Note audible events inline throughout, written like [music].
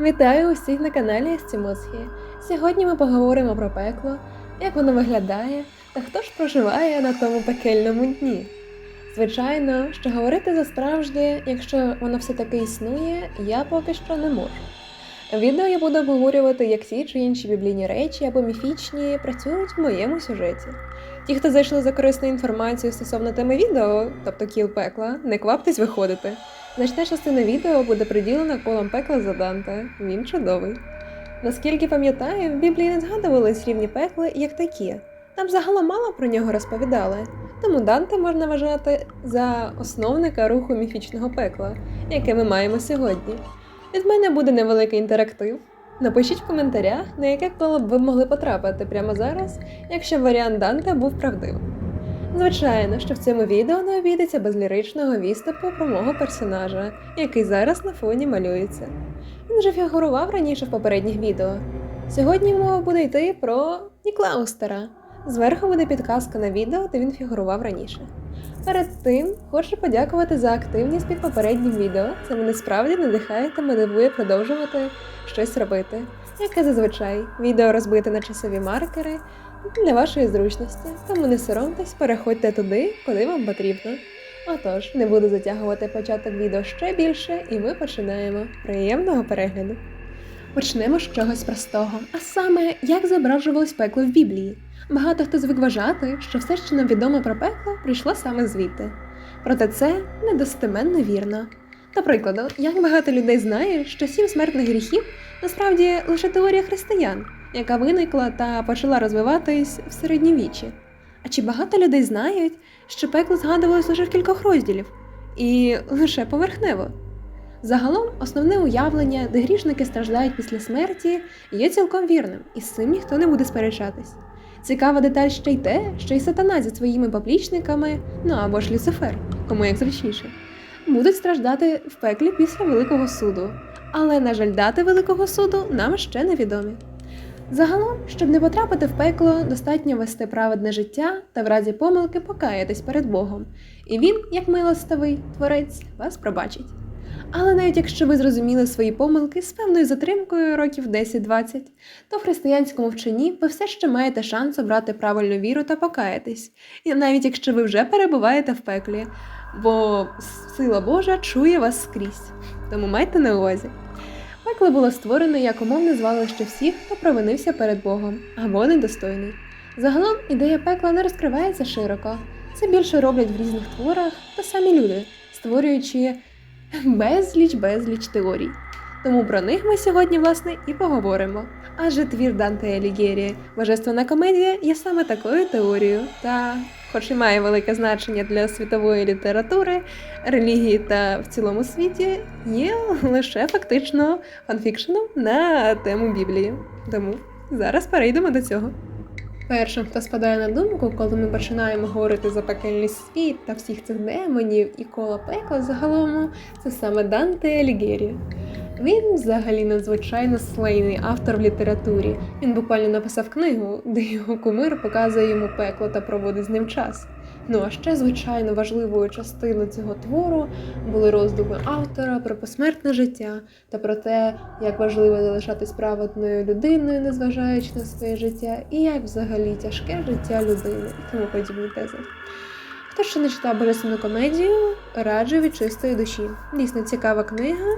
Вітаю усіх на каналі Естімосхі. Сьогодні ми поговоримо про пекло, як воно виглядає та хто ж проживає на тому пекельному дні. Звичайно, що говорити за справжнє, якщо воно все-таки існує, я поки що не можу. Відео я буду обговорювати, як ті чи інші біблійні речі або міфічні працюють в моєму сюжеті. Ті, хто зайшли за корисною інформацією стосовно теми відео, тобто кіл пекла, не кваптесь виходити. Значна частина відео буде приділена колом пекла за Данте. Він чудовий. Наскільки пам'ятаю, в Біблії не згадувались рівні пекла як такі. Там загалом мало про нього розповідали, тому Данте можна вважати за основника руху міфічного пекла, яке ми маємо сьогодні. Від мене буде невеликий інтерактив. Напишіть в коментарях, на яке коло б ви могли потрапити прямо зараз, якщо варіант Данте був правдивим. Звичайно, що в цьому відео не обійдеться без ліричного відступу про мого персонажа, який зараз на фоні малюється. Він вже фігурував раніше в попередніх відео. Сьогодні мова буде йти про Ніклаустера. Зверху буде підказка на відео, де він фігурував раніше. Перед тим хочу подякувати за активність під попереднім відео. Це мене справді надихає та мотивує продовжувати щось робити. Як і зазвичай, відео розбите на часові маркери для вашої зручності, тому не соромтесь, переходьте туди, куди вам потрібно. Отож, не буду затягувати початок відео ще більше, і ми починаємо. Приємного перегляду! Почнемо з чогось простого, а саме, як зображувалось пекло в Біблії. Багато хто звик вважати, що все, що нам відомо про пекло, прийшло саме звідти. Проте це недостеменно вірно. До прикладу, як багато людей знає, що сім смертних гріхів насправді лише теорія християн, яка виникла та почала розвиватись в середньовіччі. А чи багато людей знають, що пекло згадувалось лише в кількох розділів і лише поверхнево? Загалом, основне уявлення, де грішники страждають після смерті, є цілком вірним, і з цим ніхто не буде сперечатись. Цікава деталь ще й те, що й сатана зі своїми поплічниками, ну або ж Люцифер, кому як зручніше, будуть страждати в пеклі після Великого суду. Але, на жаль, дати Великого суду нам ще невідомі. Загалом, щоб не потрапити в пекло, достатньо вести праведне життя та в разі помилки покаятись перед Богом, і він, як милостивий творець, вас пробачить. Але навіть якщо ви зрозуміли свої помилки з певною затримкою років 10-20, то в християнському вченні ви все ще маєте шанс обрати правильну віру та покаятись, і навіть якщо ви вже перебуваєте в пеклі, бо сила Божа чує вас скрізь. Тому майте на увазі. Пекло було створено як умовне звалище всіх, хто провинився перед Богом або недостойний. Загалом ідея пекла не розкривається широко. Це більше роблять в різних творах та самі люди, створюючи безліч безліч теорій. Тому про них ми сьогодні, власне, і поговоримо. Адже твір Данте Алігєрі Божественна комедія є саме такою теорією, та, хоч і має велике значення для світової літератури, релігії та в цілому світі, є лише фактично фанфікшеном на тему Біблії. Тому зараз перейдемо до цього. Першим, хто спадає на думку, коли ми починаємо говорити за пекельний світ та всіх цих демонів і коло пекла загалом, це саме Данте Алігєрі. Він взагалі надзвичайно слейний автор в літературі. Він буквально написав книгу, де його кумир показує йому пекло та проводить з ним час. Ну а ще, звичайно, важливою частиною цього твору були роздуми автора про посмертне життя та про те, як важливо залишатись праведною людиною, незважаючи на своє життя, і як взагалі тяжке життя людини і тому подібні тези. Хто ще не читав божественну комедію, раджу від чистої душі. Дійсно цікава книга,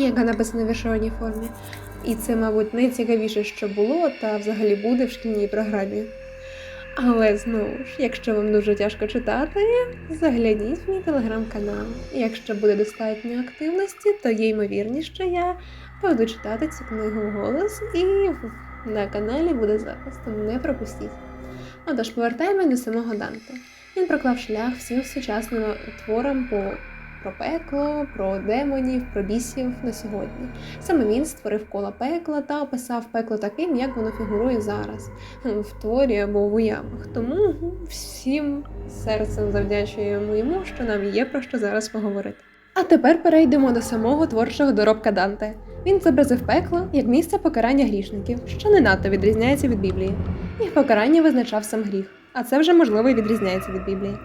яка написана в віршованій формі. І це, мабуть, найцікавіше, що було, та взагалі буде в шкільній програмі. Але знову ж, якщо вам дуже тяжко читати, загляніть в мій телеграм-канал. Якщо буде достатньо активності, то є ймовірність, що я буду читати цю книгу вголос і на каналі буде запис, тому не пропустіть. Отож, повертаємось до самого Данте. Він проклав шлях всім сучасним творам по про пекло, про демонів, про бісів на сьогодні. Саме він створив коло пекла та описав пекло таким, як воно фігурує зараз в творі або в уявах. Тому всім серцем завдячуємо йому, що нам є про що зараз поговорити. А тепер перейдемо до самого творчого доробка Данте. Він зобразив пекло як місце покарання грішників, що не надто відрізняється від Біблії. Їх покарання визначав сам гріх, а це вже можливо і відрізняється від Біблії.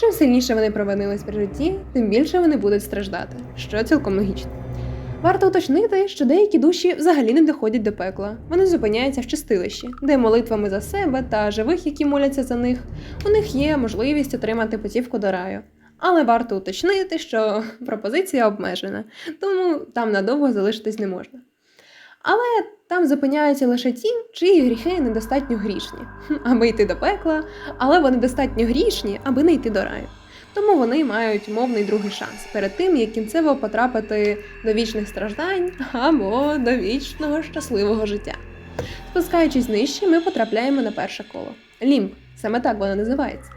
Чим сильніше вони провинились при житті, тим більше вони будуть страждати, що цілком логічно. Варто уточнити, що деякі душі взагалі не доходять до пекла. Вони зупиняються в чистилищі, де молитвами за себе та живих, які моляться за них, у них є можливість отримати путівку до раю. Але варто уточнити, що пропозиція обмежена, тому там надовго залишитись не можна. Але там зупиняються лише ті, чиї гріхи недостатньо грішні, аби йти до пекла, але вони достатньо грішні, аби не йти до раю. Тому вони мають мовний другий шанс перед тим, як кінцево потрапити до вічних страждань або до вічного щасливого життя. Спускаючись нижче, ми потрапляємо на перше коло лімб, саме так воно називається.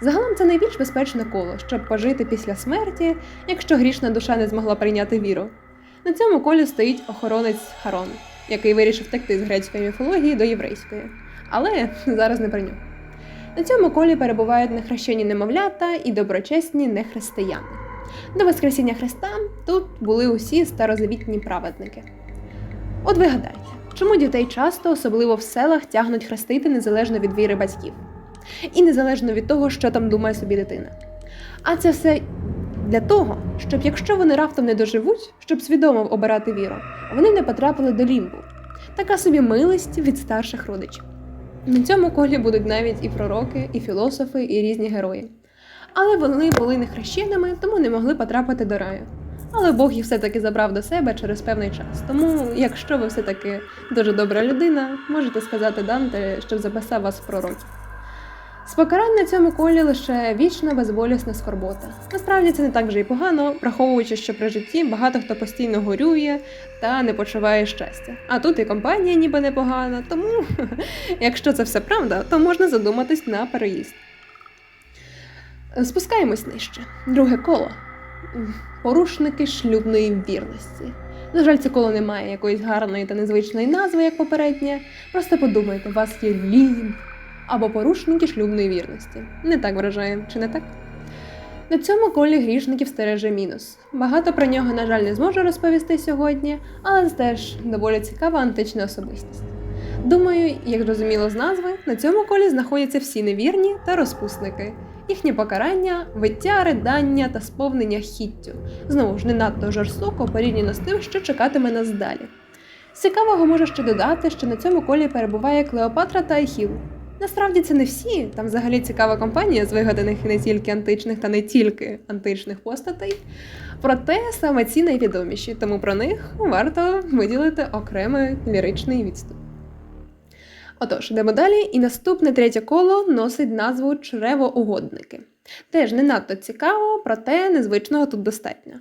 Загалом це найбільш безпечне коло, щоб пожити після смерті, якщо грішна душа не змогла прийняти віру. На цьому колі стоїть охоронець Харон, який вирішив втекти з грецької міфології до єврейської. Але [laughs] зараз не про нього. На цьому колі перебувають нехрещені немовлята і доброчесні нехристияни. До Воскресіння Христа тут були усі старозавітні праведники. От ви гадайте, чому дітей часто, особливо в селах, тягнуть хрестити незалежно від віри батьків, і незалежно від того, що там думає собі дитина. А це все для того, щоб якщо вони раптом не доживуть, щоб свідомо обирати віру, вони не потрапили до лімбу. Така собі милість від старших родичів. На цьому колі будуть навіть і пророки, і філософи, і різні герої. Але вони були не хрещеними, тому не могли потрапити до раю. Але Бог їх все-таки забрав до себе через певний час. Тому, якщо ви все-таки дуже добра людина, можете сказати Данте, щоб записав вас в пророки. З покарань на цьому колі лише вічна безболісна скорбота. Насправді це не так вже й погано, враховуючи, що при житті багато хто постійно горює та не почуває щастя. А тут і компанія ніби непогана, тому [laughs] якщо це все правда, то можна задуматись на переїзд. Спускаємось нижче. Друге коло. Порушники шлюбної вірності. На жаль, це коло не має якоїсь гарної та незвичної назви, як попереднє. Просто подумайте, у вас є лімб або порушники шлюбної вірності. Не так вражає, чи не так? На цьому колі грішників стереже мінус. Багато про нього, на жаль, не зможу розповісти сьогодні, але це теж доволі цікава антична особистість. Думаю, як зрозуміло з назви, на цьому колі знаходяться всі невірні та розпусники. Їхнє покарання, виття, ридання та сповнення хіттю. Знову ж не надто жорстоко порівняно з тим, що чекатиме нас далі. Цікавого можу ще додати, що на цьому колі перебуває Клеопатра та Ахіл. Насправді це не всі, там взагалі цікава компанія з вигаданих не тільки античних та не тільки античних постатей. Проте саме ці найвідоміші, тому про них варто виділити окремий ліричний відступ. Отож, йдемо далі, і наступне третє коло носить назву Чревоугодники. Теж не надто цікаво, проте незвичного тут достатньо.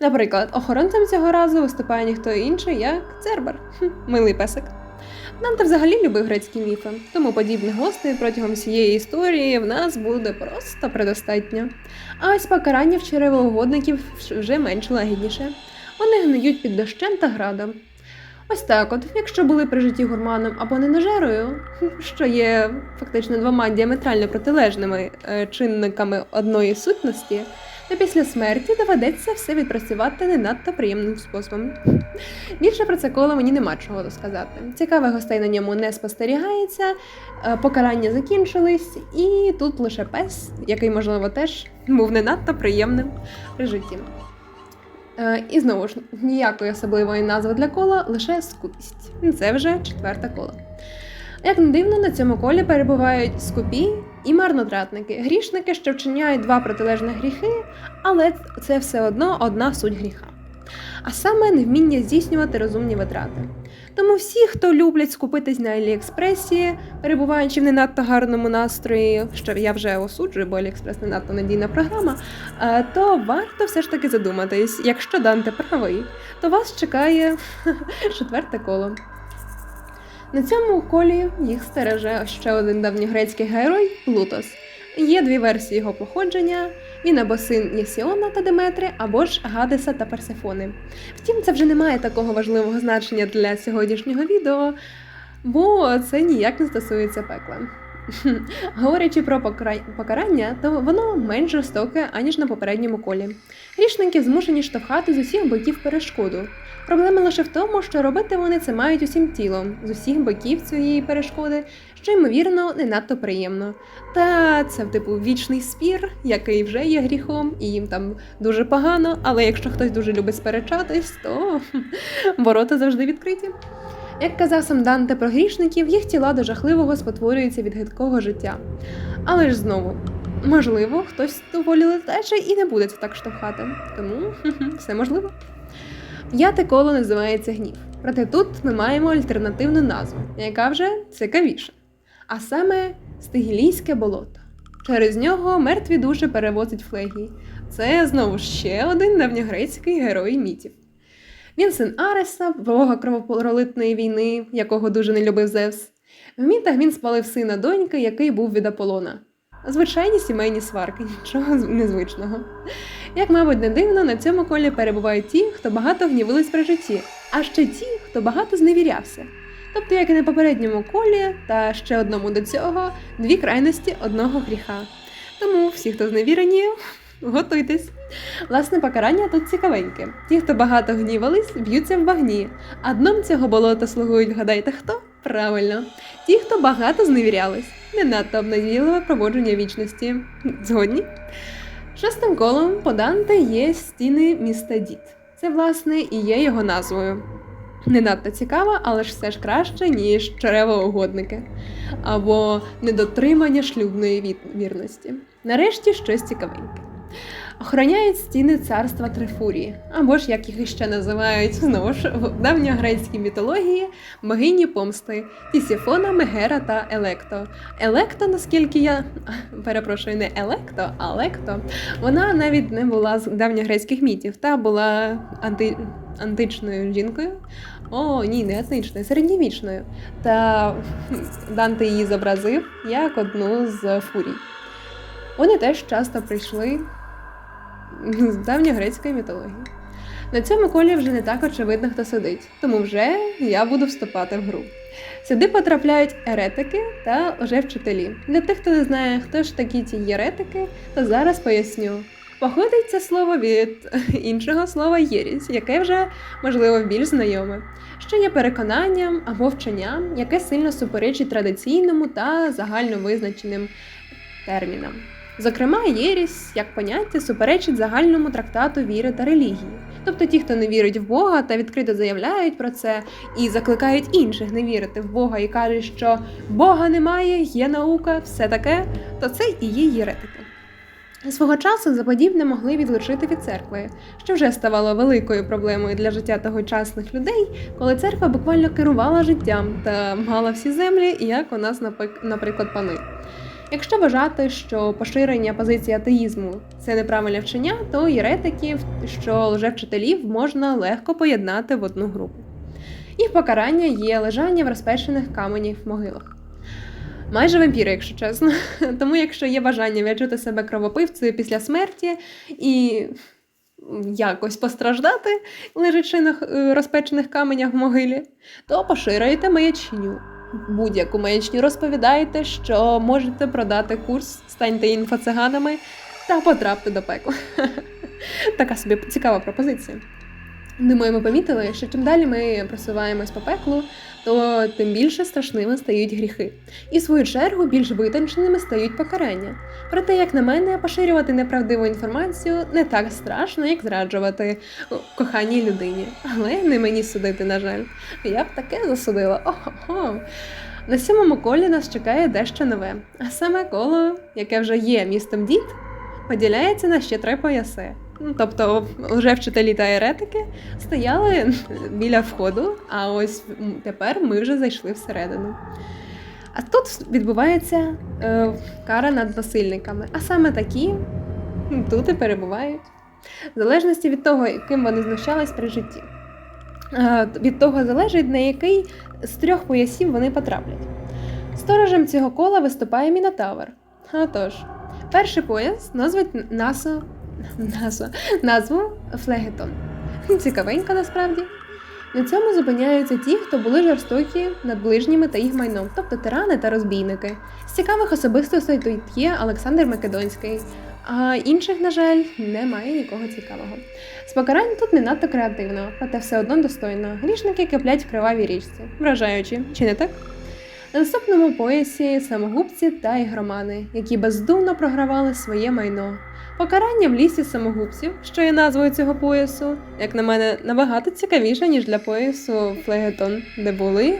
Наприклад, охоронцем цього разу виступає ніхто інший, як Цербер, Хм, милий песик. Данте взагалі любив грецькі міфи, тому подібних гостей протягом всієї історії в нас буде просто предостатньо. А ось покарання в черевоугодників вже менш лагідніше. Вони гниють під дощем та градом. Ось так от, якщо були при житті гурманом або ненажерою, [laughs] що є фактично двома діаметрально протилежними е, чинниками одної сутності, то після смерті доведеться все відпрацювати не надто приємним способом. Більше про це коло мені нема чого розказати. Цікавих гостей на ньому не спостерігається, е, покарання закінчились, і тут лише пес, який, можливо, теж був не надто приємним при житті. Е, І знову ж ніякої особливої назви для кола, лише скупість. Це вже четверте коло. Як не дивно, на цьому колі перебувають скупі і марнотратники, грішники, що вчиняють два протилежні гріхи, але це все одно одна суть гріха. А саме невміння здійснювати розумні витрати. Тому всі, хто люблять скупитись на Аліекспресі, перебуваючи в не надто гарному настрої, що я вже осуджую, бо Аліекспрес не надто надійна програма, е, то варто все ж таки задуматись, якщо Данте правий, то вас чекає [laughs] четверте коло. На цьому колі їх стереже ще один давньогрецький герой Плутос. Є дві версії його походження: він або син Єсіона та Деметри, або ж Гадеса та Персефони. Втім, це вже не має такого важливого значення для сьогоднішнього відео, бо це ніяк не стосується пекла. [laughs] Говорячи про покарання, то воно менш жорстоке, аніж на попередньому колі. Грішники змушені штовхати з усіх боків перешкоду, Проблема лише в тому, що робити вони це мають усім тілом з усіх боків цієї перешкоди, що ймовірно не надто приємно. Та це типу вічний спір, який вже є гріхом, і їм там дуже погано. Але якщо хтось дуже любить сперечатись, то [laughs] ворота завжди відкриті. Як казав сам Данте про грішників, їх тіла до жахливого спотворюються від гидкого життя. Але ж знову, можливо, хтось доволі летачий і не буде це так штовхати. Тому [laughs] все можливо. П'яте коло називається гнів. Проте тут ми маємо альтернативну назву, яка вже цікавіша. А саме стигілійське болото. Через нього мертві душі перевозить флегії. Це знову ще один давньогрецький герой мітів. Він син Ареса, бога кровопролитної війни, якого дуже не любив Зевс. В мітах він спалив сина доньки, який був від Аполлона. Звичайні сімейні сварки, нічого незвичного. Як, мабуть, не дивно, на цьому колі перебувають ті, хто багато гнівились при житті, а ще ті, хто багато зневірявся. Тобто, як і на попередньому колі, та ще одному до цього, дві крайності одного гріха. Тому всі, хто зневірені, [laughs] готуйтесь. Власне, покарання тут цікавеньке. Ті, хто багато гнівались, б'ються в багні, а дном цього болота слугують, гадайте хто? Правильно, ті, хто багато зневірялись, не надто обнадійливе проводження вічності. Згодні? Шостим колом по Данте є стіни міста Дід. Це, власне, і є його назвою. Не надто цікава, але ж все ж краще, ніж черевоугодники або недотримання шлюбної вірності. Нарешті щось цікавеньке. Охороняють стіни царства Трифурії, або ж як їх іще називають знову ж в давньогрецькій мітології богині помсти Тісіфона, Мегера та Електо. Електо, наскільки я [laughs] перепрошую, не Електо, а Лекто, вона навіть не була з давньогрецьких мітів, та була анти... античною жінкою. О, ні, не античною, середньовічною. Та [laughs] Данте її зобразив як одну з фурій. Вони теж часто прийшли [laughs] з давньогрецької мітології. На цьому колі вже не так очевидно, хто сидить, тому вже я буду вступати в гру. Сюди потрапляють еретики та лжевчителі. Для тих, хто не знає, хто ж такі ті єретики, то зараз поясню. Походить це слово від [laughs] іншого слова єрість, яке вже, можливо, більш знайоме, що є переконанням або вченням, яке сильно суперечить традиційному та загально визначеним термінам. Зокрема, єрість як поняття суперечить загальному трактату віри та релігії. Тобто ті, хто не вірить в Бога та відкрито заявляють про це і закликають інших не вірити в Бога і кажуть, що Бога немає, є наука, все таке, то це і є єретики. Свого часу за подібне могли відлучити від церкви, що вже ставало великою проблемою для життя тогочасних людей, коли церква буквально керувала життям та мала всі землі, як у нас, наприклад, пани. Якщо вважати, що поширення позиції атеїзму це неправильне вчення, то єретиків, що лжевчителів можна легко поєднати в одну групу. Їх покарання є лежання в розпечених каменях в могилах. Майже вампіри, якщо чесно. [laughs] Тому, якщо є бажання відчути себе кровопивцею після смерті і якось постраждати, лежачи на розпечених каменях в могилі, то поширюєте маячню будь-яку маячню розповідаєте, що можете продати курс, станьте інфоциганами та потрапте до пекла. [laughs] Така собі цікава пропозиція. Думаю, ми помітили, що чим далі ми просуваємось по пеклу, то тим більше страшними стають гріхи. І в свою чергу більш витонченими стають покарання. Проте, як на мене, поширювати неправдиву інформацію не так страшно, як зраджувати коханій людині. Але не мені судити, на жаль. Я б таке засудила. Ого-го! На сьомому колі нас чекає дещо нове. А саме коло, яке вже є містом дід, поділяється на ще три пояси. Ну, Тобто вже вчителі та еретики стояли біля входу, а ось тепер ми вже зайшли всередину. А тут відбувається е, кара над насильниками, а саме такі тут і перебувають. В залежності від того, яким вони знущались при житті. Е, від того залежить, на який з трьох поясів вони потраплять. Сторожем цього кола виступає Мінотавр. Отож, перший пояс назвуть насо, насо, назву Флегетон. Цікавенько насправді. На цьому зупиняються ті, хто були жорстокі над ближніми та їх майном, тобто тирани та розбійники. З цікавих особистостей тут є Олександр Македонський, А інших, на жаль, немає нікого цікавого. З покарань тут не надто креативно, проте все одно достойно. Грішники киплять в кривавій річці, вражаючи, чи не так? На наступному поясі самогубці та ігромани, які бездумно програвали своє майно. Покарання в лісі самогубців, що є назвою цього поясу, як на мене, набагато цікавіше, ніж для поясу Флегетон, де були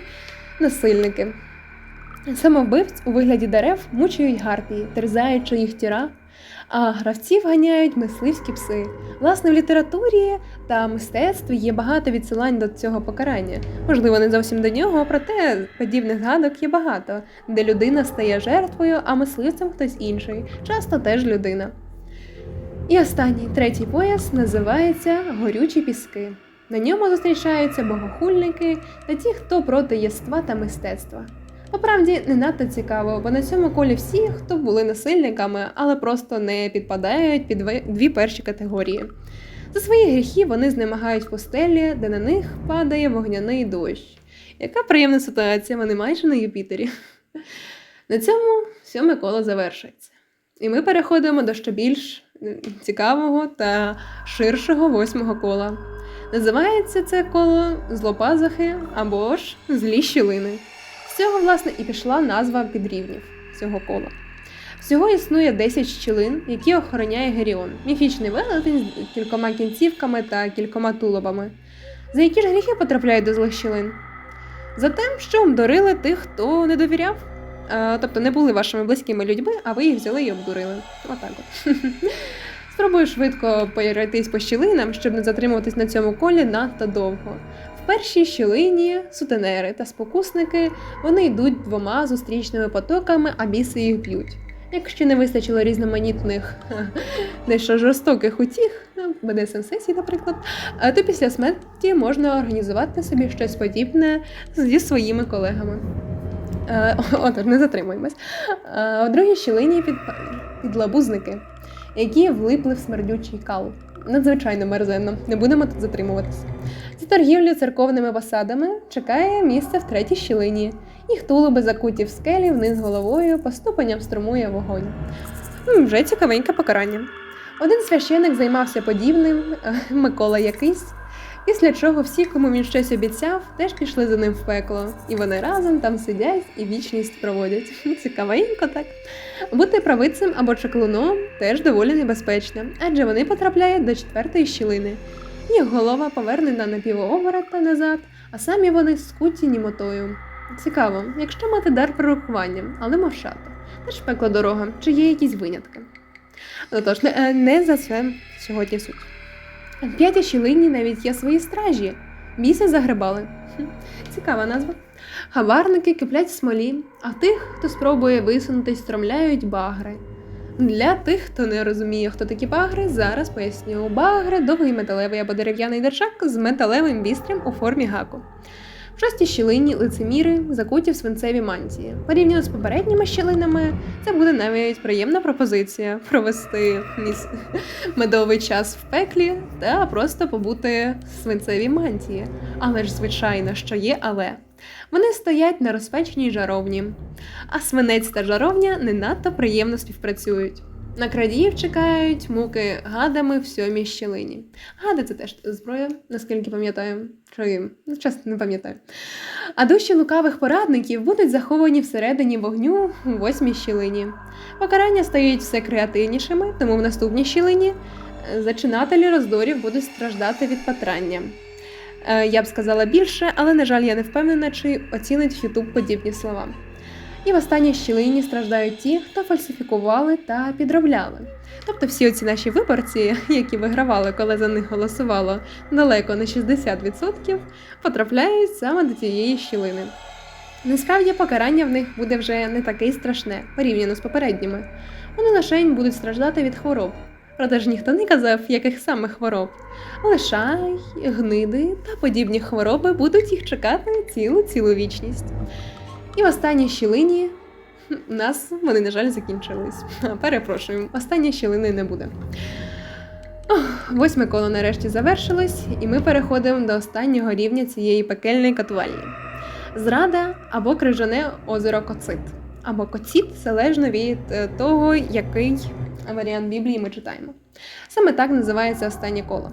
насильники. Самовбивць у вигляді дерев мучують гарпії, терзаючи їх тіла, а гравців ганяють мисливські пси. Власне, в літературі та мистецтві є багато відсилань до цього покарання. Можливо, не зовсім до нього, проте подібних згадок є багато, де людина стає жертвою, а мисливцем хтось інший, часто теж людина. І останній третій пояс називається Горючі піски. На ньому зустрічаються богохульники та ті, хто проти єства та мистецтва. Поправді не надто цікаво, бо на цьому колі всі, хто були насильниками, але просто не підпадають під дві перші категорії. За свої гріхи вони знемагають в пустелі, де на них падає вогняний дощ. Яка приємна ситуація, вони майже на Юпітері. [laughs] На цьому сьоме коло завершується. І ми переходимо до ще більш цікавого та ширшого восьмого кола. Називається це коло злопазухи або ж злі щілини. З цього, власне, і пішла назва підрівнів цього кола. Всього існує 10 щілин, які охороняє Геріон, міфічний велетень з кількома кінцівками та кількома тулубами. За які ж гріхи потрапляють до злих щілин? За тим, що обдурили тих, хто не довіряв. Е, тобто не були вашими близькими людьми, а ви їх взяли і обдурили. Отак от. [laughs] Спробую швидко перейтись по щілинам, щоб не затримуватись на цьому колі надто довго. В першій щілині сутенери та спокусники вони йдуть двома зустрічними потоками, а біси їх б'ють. Якщо не вистачило різноманітних [laughs] дещо жорстоких утіх, бдсм сесій, наприклад, е, то після смерті можна організувати собі щось подібне зі своїми колегами. Е, [laughs] Отож, не затримуємось. Е, У другій щілині під, підлабузники, які влипли в смердючий кал. Надзвичайно мерзенно, не будемо тут затримуватися. За торгівлю церковними посадами чекає місце в третій щілині. Їх тулуби закуті в скелі вниз головою, по ступеням струмує вогонь. Вже цікавеньке покарання. Один священик займався подібним, е, Микола якийсь, після чого всі, кому він щось обіцяв, теж пішли за ним в пекло, і вони разом там сидять і вічність проводять. Цікавенько так. Бути правицем або чаклуном теж доволі небезпечно, адже вони потрапляють до четвертої щілини. Їх голова повернена напівоворота назад, а самі вони скуті німотою. Цікаво, якщо мати дар пророкування, але мовчати, теж пекло дорога, чи є якісь винятки. Отож, не, е, не за це сьогодні суть. В п'ятій щілині навіть є свої стражі. Біси загребали. Цікава назва. Хабарники киплять в смолі, а тих, хто спробує висунутись, стромляють багри. Для тих, хто не розуміє, хто такі багри, зараз поясню. Багри довгий металевий або дерев'яний держак з металевим бістрям у формі гаку. В шостій щілині лицеміри закуті в свинцеві мантії. Порівняно з попередніми щілинами, це буде навіть приємна пропозиція провести міс... медовий час в пеклі та просто побути в свинцевій мантії. Але ж, звичайно, що є але. Вони стоять на розпеченій жаровні, а свинець та жаровня не надто приємно співпрацюють. На крадіїв чекають муки гадами в сьомій щілині. Гади це теж зброя, наскільки пам'ятаю. Чи ну, чесно, не пам'ятаю. А душі лукавих порадників будуть заховані всередині вогню у восьмій щілині. Покарання стають все креативнішими, тому в наступній щілині е, зачинателі роздорів будуть страждати від потрання. Е, Я б сказала більше, але, на жаль, я не впевнена, чи оцінить YouTube подібні слова. І в останній щілині страждають ті, хто фальсифікували та підробляли. Тобто всі оці наші виборці, які вигравали, коли за них голосувало далеко не 60%, потрапляють саме до цієї щілини. Насправді покарання в них буде вже не таке страшне, порівняно з попередніми. Вони лишень будуть страждати від хвороб. Проте ж ніхто не казав, яких саме хвороб. Лишай, гниди та подібні хвороби будуть їх чекати цілу цілу вічність. І в останній щілині у нас вони, на жаль, закінчились. Перепрошую, останньої щілини не буде. Восьме коло нарешті завершилось, і ми переходимо до останнього рівня цієї пекельної катувальні. Зрада або крижане озеро Коцит, або коціт, залежно від е, того, який варіант Біблії ми читаємо. Саме так називається останнє коло.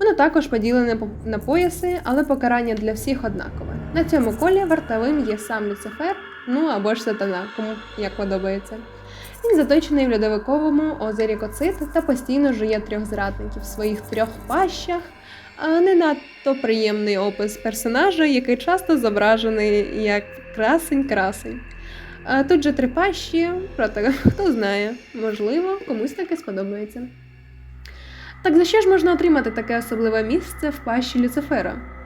Воно також поділене на пояси, але покарання для всіх однакове. На цьому колі вартовим є сам Люцифер, ну або ж сатана, кому як подобається. Він заточений в льодовиковому озері Коцит та постійно жує трьох зрадників в своїх трьох пащах. А не надто приємний опис персонажа, який часто зображений як красень-красень. Тут же три пащі, проте хто знає, можливо, комусь таке сподобається. Так за що ж можна отримати таке особливе місце в пащі Люцифера?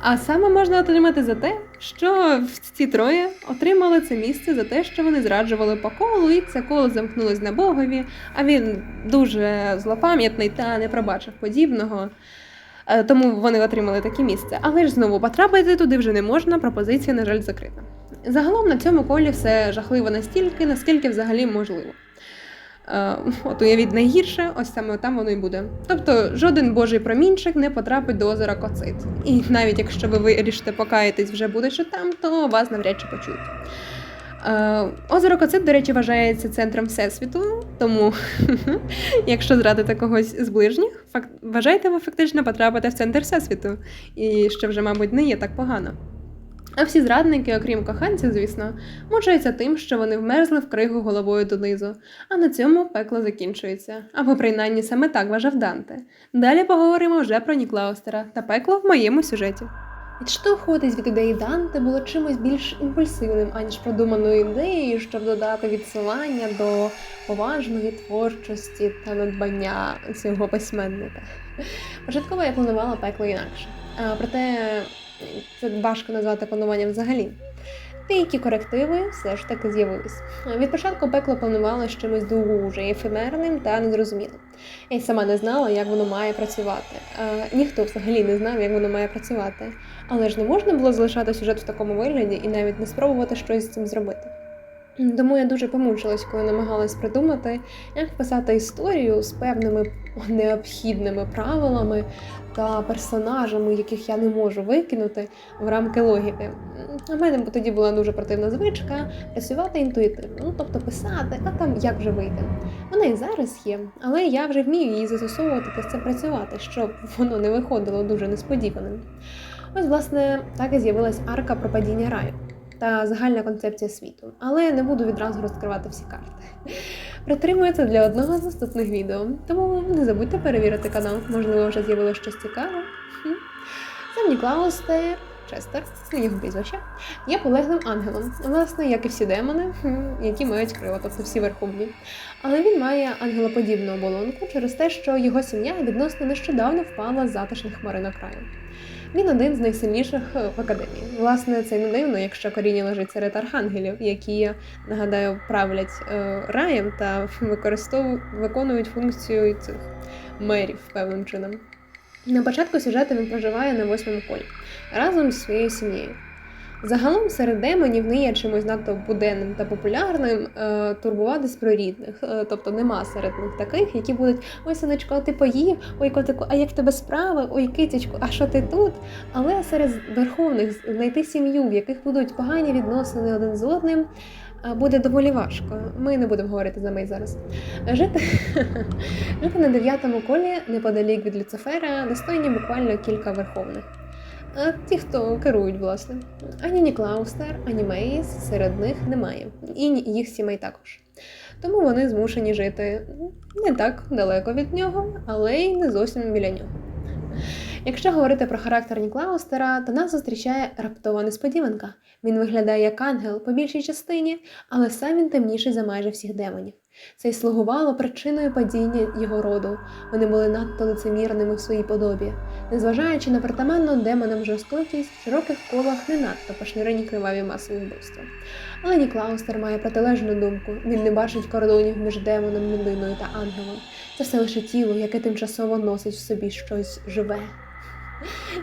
А саме можна отримати за те, що ці троє отримали це місце за те, що вони зраджували по колу, і це коло замкнулось на Богові, а він дуже злопам'ятний та не пробачив подібного. Е, Тому вони отримали таке місце. Але ж знову потрапити туди вже не можна, пропозиція, на жаль, закрита. Загалом на цьому колі все жахливо настільки, наскільки взагалі можливо. Е, От уявіть найгірше, ось саме там воно і буде. Тобто жоден божий промінчик не потрапить до озера Коцит. І навіть якщо ви вирішите покаятись вже будучи там, то вас навряд чи почують. Е, Озеро Коцит, до речі, вважається центром Всесвіту, тому [laughs] якщо зрадите когось з ближніх, вважайте, ви фактично потрапите в центр Всесвіту, і що вже, мабуть, не є так погано. А всі зрадники, окрім коханців, звісно, мучаються тим, що вони вмерзли в кригу головою донизу, а на цьому пекло закінчується. Або принаймні саме так вважав Данте. Далі поговоримо вже про Ніклаустера та пекло в моєму сюжеті. Відштовхуватись від ідеї Данте було чимось більш імпульсивним, аніж продуманою ідеєю, щоб додати відсилання до поважної творчості та надбання цього письменника. Початково я планувала пекло інакше. А, проте це важко назвати плануванням взагалі. Деякі корективи все ж таки з'явились. Від початку пекло планувалося чимось дуже ефемерним та незрозумілим. Я й сама не знала, як воно має працювати. Е, ніхто взагалі не знав, як воно має працювати. Але ж не можна було залишати сюжет в такому вигляді і навіть не спробувати щось з цим зробити. Тому я дуже помучилась, коли намагалась придумати, як писати історію з певними необхідними правилами та персонажами, яких я не можу викинути в рамки логіки. У мене тоді була дуже противна звичка працювати інтуїтивно, ну тобто писати, а там як вже вийде. Вона і зараз є, але я вже вмію її застосовувати та цим працювати, щоб воно не виходило дуже несподіваним. Ось, власне, так і з'явилась арка про падіння раю та загальна концепція світу, але не буду відразу розкривати всі карти. Притримується для одного з наступних відео, тому не забудьте перевірити канал, можливо, вже з'явилося щось цікаве. Сам Ніклаустер, Честер, це його прізвище, є полеглим ангелом, власне, як і всі демони, які мають крила, тобто всі верховні. Але він має ангелоподібну оболонку через те, що його сім'я відносно нещодавно впала з затишних хмаринок раю. Він один з найсильніших е, в академії. Власне, це не дивно, якщо коріння лежить серед архангелів, які, нагадаю, правлять е, раєм та використовують виконують функцію цих мерів певним чином. На початку сюжету він проживає на восьмому колі разом зі своєю сім'єю. Загалом серед демонів не є чимось надто буденним та популярним е, турбуватись про рідних. Е, тобто нема серед них таких, які будуть ой, синочко, а ти поїв, ой, котику, а як тебе справи, ой, китячку, а що ти тут? Але серед верховних знайти сім'ю, в яких будуть погані відносини один з одним, е, буде доволі важко. Ми не будемо говорити за неї зараз. Жити, [laughs] жити на дев'ятому колі неподалік від Люцифера достойні буквально кілька верховних. Ті, хто керують, власне. Ані Ніклаустер, ані Мейс серед них немає, і їх сімей також. Тому вони змушені жити не так далеко від нього, але й не зовсім біля нього. Якщо говорити про характер Ніклаустера, то нас зустрічає раптова несподіванка. Він виглядає як ангел по більшій частині, але сам він темніший за майже всіх демонів. Це й слугувало причиною падіння його роду. Вони були надто лицемірними в своїй подобі. Незважаючи на притаманну демонам жорстокість, в широких колах не надто поширені криваві масові вбивства. Але Ніклаустер має протилежну думку. Він не бачить кордонів між демоном, людиною та ангелом. Це все лише тіло, яке тимчасово носить в собі щось живе.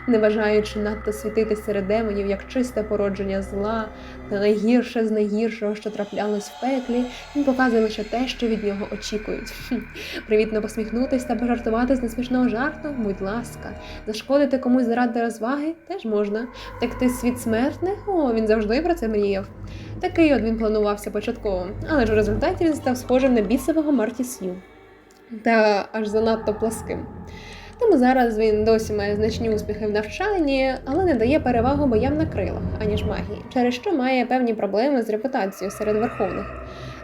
Не бажаючи надто світити серед демонів як чисте породження зла та найгірше з найгіршого, що траплялось в пеклі, він показує лише те, що від нього очікують. Привітно посміхнутись та пожартувати з несмішного жарту, будь ласка, зашкодити комусь заради розваги теж можна. Втекти світ смертних, о, він завжди про це мріяв. Такий от він планувався початково, але ж у результаті він став схожим на бісового Марті Сью. Та аж занадто пласким. Тому зараз він досі має значні успіхи в навчанні, але не дає перевагу боям на крилах, аніж магії, через що має певні проблеми з репутацією серед верховних.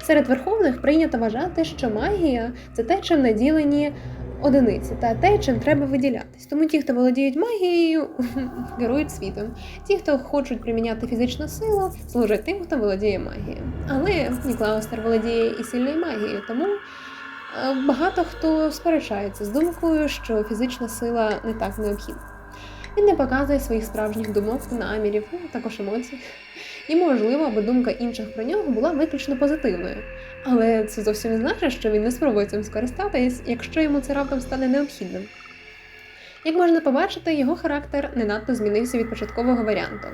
Серед верховних прийнято вважати, що магія це те, чим наділені одиниці, та те, чим треба виділятись. Тому ті, хто володіють магією, [laughs] керують світом. Ті, хто хочуть приміняти фізичну силу, служать тим, хто володіє магією. Але Ніклаустер володіє і сильною магією, тому Багато хто сперечається з думкою, що фізична сила не так необхідна. Він не показує своїх справжніх думок, намірів, ну, також емоцій. І можливо, аби думка інших про нього була виключно позитивною. Але це зовсім не значить, що він не спробує цим скористатись, якщо йому це раптом стане необхідним. Як можна побачити, його характер не надто змінився від початкового варіанту.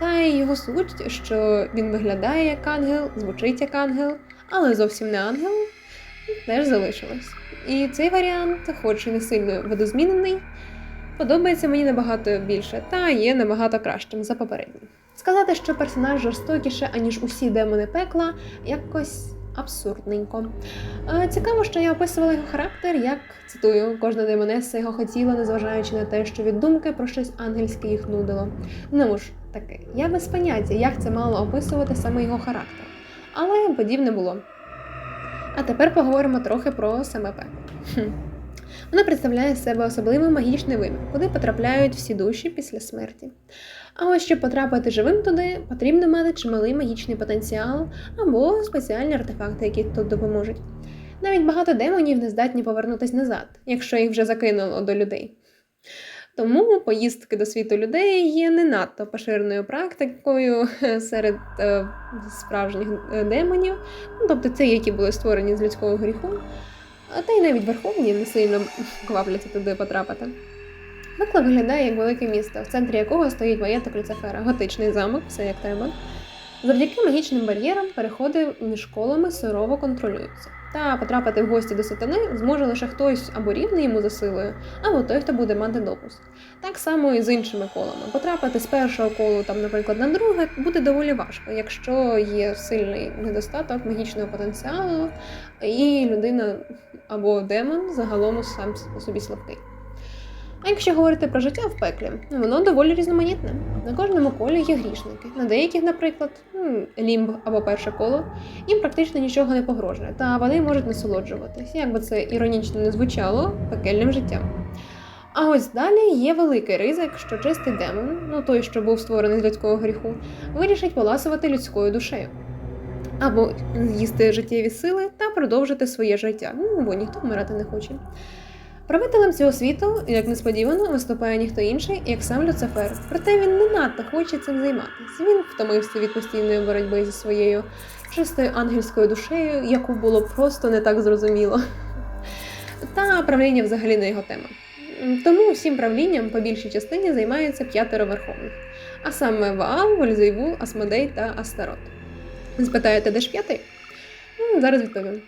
Та й його суть, що він виглядає як ангел, звучить як ангел, але зовсім не ангел, теж залишилось. І цей варіант, хоч і не сильно видозмінений, подобається мені набагато більше та є набагато кращим за попередній. Сказати, що персонаж жорстокіше, аніж усі демони пекла, якось абсурдненько. Цікаво, що я описувала його характер, як цитую, кожна демонеса його хотіла, незважаючи на те, що від думки про щось ангельське їх нудило. Ну ж таки, я без поняття, як це мало описувати саме його характер. Але подібне було. А тепер поговоримо трохи про саме пекло. Вона представляє себе особливий магічний вимір, куди потрапляють всі душі після смерті. А ось щоб потрапити живим туди, потрібно мати чималий магічний потенціал або спеціальні артефакти, які тут допоможуть. Навіть багато демонів не здатні повернутись назад, якщо їх вже закинуло до людей. Тому поїздки до світу людей є не надто поширеною практикою [laughs] серед е, справжніх е, демонів, ну, тобто це які були створені з людського гріху, та й навіть верховні не сильно [laughs] квапляться туди потрапити. Пекло виглядає як велике місто, в центрі якого стоїть маєток Люцифера, готичний замок, все як треба. Завдяки магічним бар'єрам переходи між школами сурово контролюються. Та потрапити в гості до сатани зможе лише хтось або рівний йому за силою, або той, хто буде мати допуск. Так само і з іншими колами. Потрапити з першого колу, там, наприклад, на друге, буде доволі важко, якщо є сильний недостаток магічного потенціалу, і людина або демон загалом сам по собі слабкий. А якщо говорити про життя в пеклі, воно доволі різноманітне. На кожному колі є грішники. На деяких, наприклад, лімб або перше коло, їм практично нічого не погрожує, та вони можуть насолоджуватись, як би це іронічно не звучало, пекельним життям. А ось далі є великий ризик, що чистий демон, ну той, що був створений з людського гріху, вирішить поласувати людською душею. Або з'їсти життєві сили та продовжити своє життя, ну бо ніхто вмирати не хоче. Правителем цього світу, як несподівано, виступає ніхто інший, як сам Люцифер. Проте він не надто хоче цим займатися. Він втомився від постійної боротьби зі своєю чистою ангельською душею, яку було просто не так зрозуміло. Та правління взагалі не його тема. Тому всім правлінням по більшій частині займаються п'ятеро верховних, а саме Ваал, Вользейвул, Асмодей та Астарот. Спитаєте, де ж п'ятий? Зараз відповім.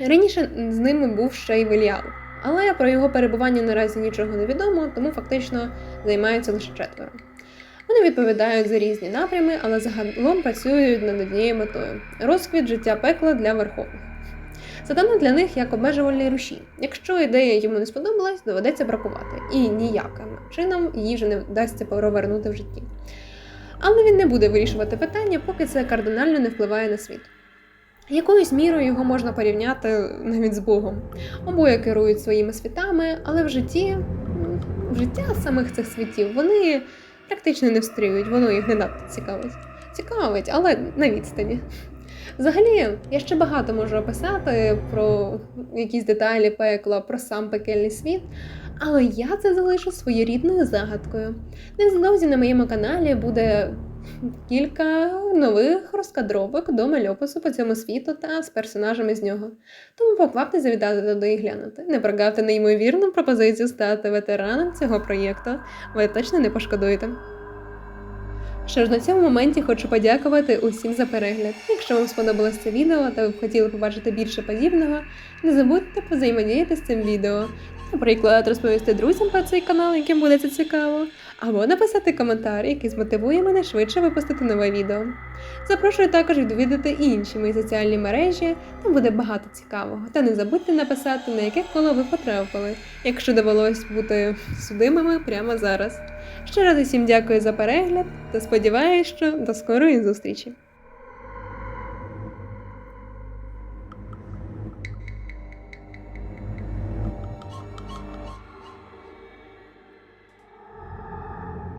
Раніше з ними був ще й Веліал, але про його перебування наразі нічого не відомо, тому фактично займаються лише четверо. Вони відповідають за різні напрями, але загалом працюють над однією метою розквіт життя пекла для верховних. Сатана для них як обмежувальний рушій. Якщо ідея йому не сподобалась, доведеться бракувати, і ніяким чином її вже не вдасться провернути в житті. Але він не буде вирішувати питання, поки це кардинально не впливає на світ. Якоюсь мірою його можна порівняти навіть з Богом. Обоє керують своїми світами, але в житті, в життя самих цих світів вони практично не встріють, воно їх не надто цікавить. Цікавить, але на відстані. Взагалі, я ще багато можу описати про якісь деталі пекла, про сам пекельний світ, але я це залишу своєрідною загадкою. Невдовзі на моєму каналі буде кілька нових розкадровок до мальопису по цьому світу та з персонажами з нього. Тому поквапте завітати туди і глянути. Не прогавте неймовірну пропозицію стати ветераном цього проєкту. Ви точно не пошкодуєте. Що ж, на цьому моменті хочу подякувати усім за перегляд. Якщо вам сподобалось це відео та ви б хотіли побачити більше подібного, не забудьте взаємодіяти з цим відео. Наприклад, розповісти друзям про цей канал, яким буде це цікаво, або написати коментар, який змотивує мене швидше випустити нове відео. Запрошую також відвідати інші мої соціальні мережі, там буде багато цікавого. Та не забудьте написати, на яке коло ви потрапили, якщо довелось бути судимими прямо зараз. Ще раз усім дякую за перегляд та сподіваюся, що до скорої зустрічі!